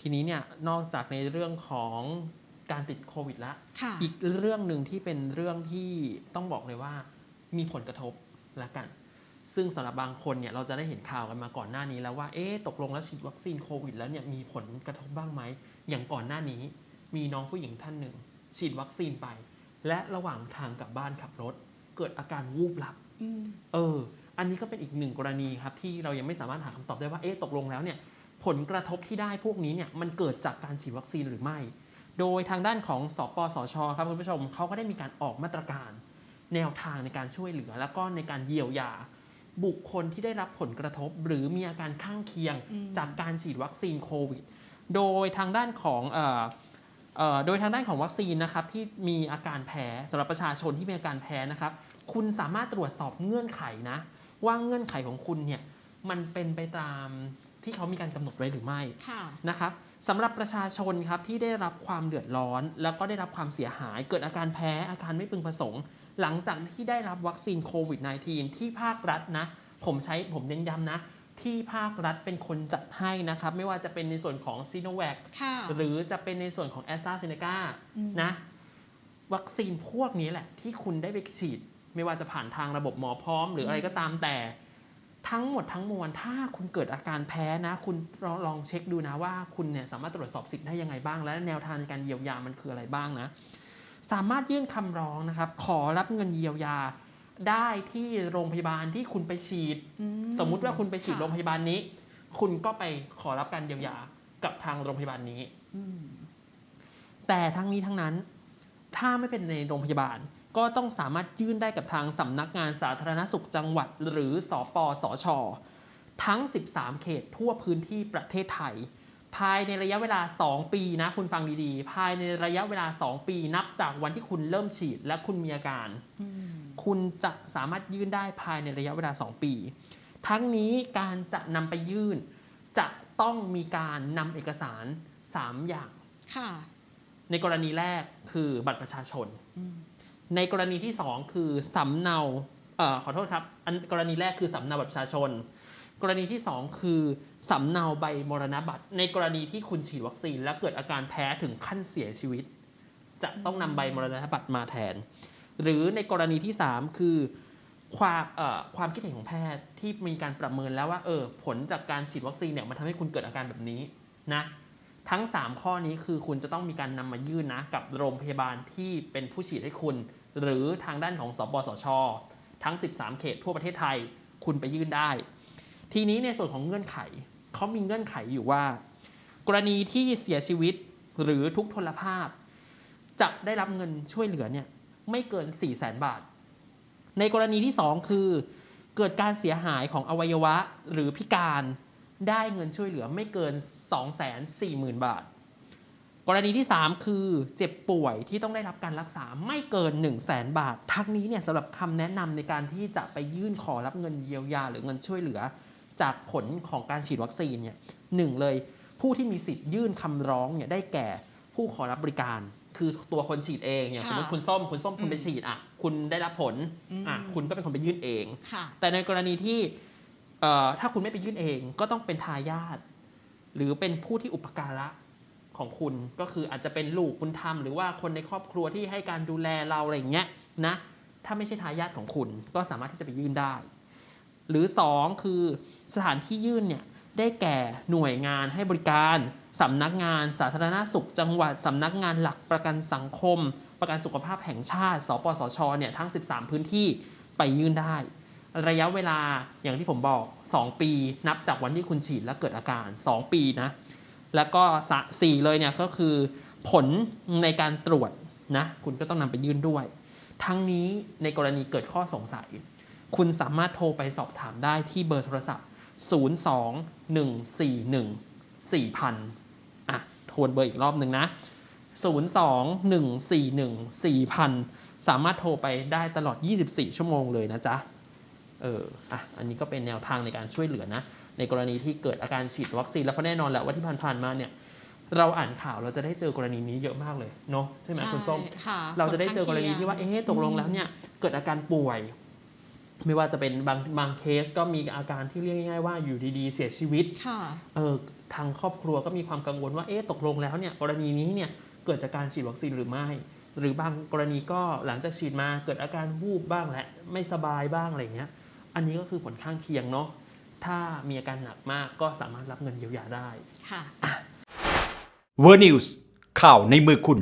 ทีนี้เนี่ยนอกจากในเรื่องของการติดโควิดแล้วค่ะอีกเรื่องหนึ่งที่เป็นเรื่องที่ต้องบอกเลยว่ามีผลกระทบละกัน ซึ่งสำหรับบางคนเนี่ยเราจะได้เห็นข่าวกันมาก่อนหน้านี้แล้วว่า เอ๊ะตกลงแล้วฉีดวัคซีนโควิดแล้วเนี่ยมีผลกระทบบ้างไหม อย่างก่อนหน้านี้ มีน้องผู้หญิงท่านหนึ่ง ฉีดวัคซีนไป และระหว่างทางกลับบ้านขับรถ เกิดอาการวูบหลับอืมเออ อันนี้ก็เป็นอีกหนึ่งกรณีครับที่เรายังไม่สามารถหาคำตอบได้ว่า เอ๊ะตกลงแล้วเนี่ย ผลกระทบที่ได้พวกนี้เนี่ยมันเกิดจากการฉีดวัคซีนหรือไม่ โดยทางด้านของสปสชครับคุณผู้ชมเขาก็ได้มีการออกมาตรการ แนวทางในการช่วยเหลือ แล้วก็ในการเยียวยา บุคคลที่ได้รับผลกระทบ หรือมีอาการข้างเคียงอืมจากการฉีดวัคซีนโควิด โดยทางด้านของเอ่อเอ่อโดยทางด้านของวัคซีนนะครับที่มีอาการแพ้สำหรับประชาชนที่มีอาการแพ้นะครับ คุณสามารถตรวจสอบเงื่อนไขนะ ว่าเงื่อนไขของคุณเนี่ยมันเป็นไปตาม ที่เขามีการกำหนดไว้หรือไม่ค่ะนะครับสำหรับประชาชนครับที่ได้รับความเดือดร้อน แล้วก็ได้รับความเสียหาย เกิดอาการแพ้อาการไม่พึงประสงค์ หลังจากที่ได้รับวัคซีนโควิด -19 ที่ภาครัฐนะ ผมใช้ผมเน้นย้ำนะ ที่ภาครัฐเป็นคนจัดให้นะครับ ไม่ว่าจะเป็นในส่วนของซีโนแวคค่ะหรือจะเป็นในส่วนของแอสตราเซเนกาอืมนะวัคซีนพวกนี้แหละที่คุณได้ไปฉีด ไม่ว่าจะผ่านทางระบบหมอพร้อม หรืออะไรก็ตามแต่ ทั้งหมดทั้งมวลถ้าคุณเกิดอาการแพ้นะ คุณลองลองเช็คดูนะว่าคุณเนี่ยสามารถตรวจสอบสิทธิ์ได้ยังไงบ้าง และแนวทางในการเยียวยามันคืออะไรบ้างนะ สามารถยื่นคำร้องนะครับ ขอรับเงินเยียวยาได้ที่โรงพยาบาลที่คุณไปฉีดอืสมมุติว่าคุณไปฉีดค่ะโรงพยาบาลนี้ คุณก็ไปขอรับการเยียวยากับทางโรงพยาบาลนี้อืมแต่ทั้งนี้ทั้งนั้น ถ้าไม่เป็นในโรงพยาบาล ก็ต้องสามารถยื่นได้กับทางสำนักงานสาธารณสุขจังหวัด หรือสอปสชทั้ง 13 เขตทั่วพื้นที่ประเทศไทย ภายในระยะเวลา 2 ปีนะคุณฟังดีๆ ภายในระยะเวลา 2 ปีนับจากวันที่คุณเริ่มฉีดและคุณมีอาการอืมคุณจะสามารถยื่นได้ภายในระยะเวลา 2 ปี ทั้งนี้การจะนำไปยื่น จะต้องมีการนำเอกสาร 3 อย่างค่ะ ในกรณีแรกคือบัตรประชาชนอืมในกรณีที่2คือสำเนาเอ่อขอโทษครับ อันกรณีแรกคือสำเนาบัตรประชาชน กรณีที่2คือสำเนาใบมรณบัตร ในกรณีที่คุณฉีดวัคซีน และเกิดอาการแพ้ถึงขั้นเสียชีวิต จะต้องนำใบมรณบัตรมาแทน หรือในกรณีที่3คือความเอ่อความคิดเห็นของแพทย์ที่มีการประเมินแล้วว่าเออผลจากการฉีดวัคซีนเนี่ยมันทำให้คุณเกิดอาการแบบนี้นะ ทั้ง 3 ข้อนี้คือคุณจะต้องมีการนำมายื่นนะกับโรงพยาบาลที่เป็นผู้ฉีดให้คุณ หรือทางด้านของสปสช ทั้ง 13 เขตทั่วประเทศไทยคุณไปยื่นได้ ทีนี้ในส่วนของเงื่อนไขเขามีเงื่อนไขอยู่ว่า กรณีที่เสียชีวิตหรือทุกพลภาพ จะได้รับเงินช่วยเหลือเนี่ยไม่เกิน 4 0 0แสนบาท ในกรณีที่ 2 คือ เกิดการเสียหายของอวัยวะหรือพิการ ได้เงินช่วยเหลือไม่เกิน 2 4 0 0 0 0 บาท กรณีที่ 3 คือเจ็บป่วยที่ต้องได้รับการรักษาไม่เกิน 1 0 0 0 0แสนบาท ทั้งนี้เนี่ยสำหรับคำแนะนำในการที่จะไปยื่นขอรับเงินเยียวยาหรือเงินช่วยเหลือ จากผลของการฉีดวัคซีนเนี่ยหนึ่งเลยผู้ที่มีสิทธิ์ยื่นคำร้องเนี่ยได้แก่ผู้ขอรับบริการ คือตัวคนฉีดเองอย่างค่ะสมมติคุณส้มคุณส้มคุณไปอืมฉีดอะคุณได้รับผลอะอืมคุณก็เป็นคนไปยื่นเองค่ะแต่ในกรณีที่เอ่อ ถ้าคุณไม่ไปยื่นเอง ก็ต้องเป็นทายาทหรือเป็นผู้ที่อุปการะของคุณก็คืออาจจะเป็นลูกคุณธรรมหรือว่าคนในครอบครัวที่ให้การดูแลเราอะไรอย่างเงี้ยนะถ้าไม่ใช่ทายาทของคุณก็สามารถที่จะไปยื่นได้ หรือ 2 คือสถานที่ยื่นเนี่ยได้แก่หน่วยงานให้บริการสำนักงานสาธารณสุขจังหวัดสำนักงานหลักประกันสังคม ประกันสุขภาพแห่งชาติ สปสชเนี่ยทั้ง 13 พื้นที่ไปยื่นได้ ระยะเวลาอย่างที่ผมบอก 2 ปีนับจากวันที่คุณฉีดและเกิดอาการ 2 ปีนะ แล้วก็สี่เลยเนี่ยก็คือผลในการตรวจนะคุณก็ต้องนำไปยื่นด้วย ทั้งนี้ในกรณีเกิดข้อสงสัย คุณสามารถโทรไปสอบถามได้ที่เบอร์โทรศัพท์ 02-141-4000 อะโทรเบอร์อีกรอบหนึ่งนะ 02-141-4000 สามารถโทรไปได้ตลอด 24 ชั่วโมงเลยนะจ๊ะ เอออะอันนี้ก็เป็นแนวทางในการช่วยเหลือนะในกรณีที่เกิดอาการฉีดวัคซีนแล้วก็แน่นอนแหละว่าที่ผ่านๆมาเนี่ยเราอ่านข่าวเราจะได้เจอกรณีนี้เยอะมากเลยเนาะใช่ไหมคุณส้มค่ะเราจะได้เจอกรณีที่ว่าผลข้งเอ๊ะตกลงแล้วเนี่ยเกิดอาการป่วย ไม่ว่าจะเป็นบางบางเคสก็มีอาการที่เรียกง่ายๆว่าอยู่ดีๆ เสียชีวิตค่ะเออทางครอบครัวก็มีความกังวลว่าเอ๊ะตกลงแล้วเนี่ยกรณีนี้เนี่ยเกิดจากการฉีดวัคซีนหรือไม่ หรือบางกรณีก็หลังจากฉีดมาเกิดอาการวูบบ้างแหละไม่สบายบ้างอะไรเงี้ย อันนี้ก็คือผลข้างเคียงเนาะถ้ามีอาการหนักมากก็สามารถรับเงินเยียวยาได้ค่ะ เวอร์นิวส์ข่าวในมือคุณ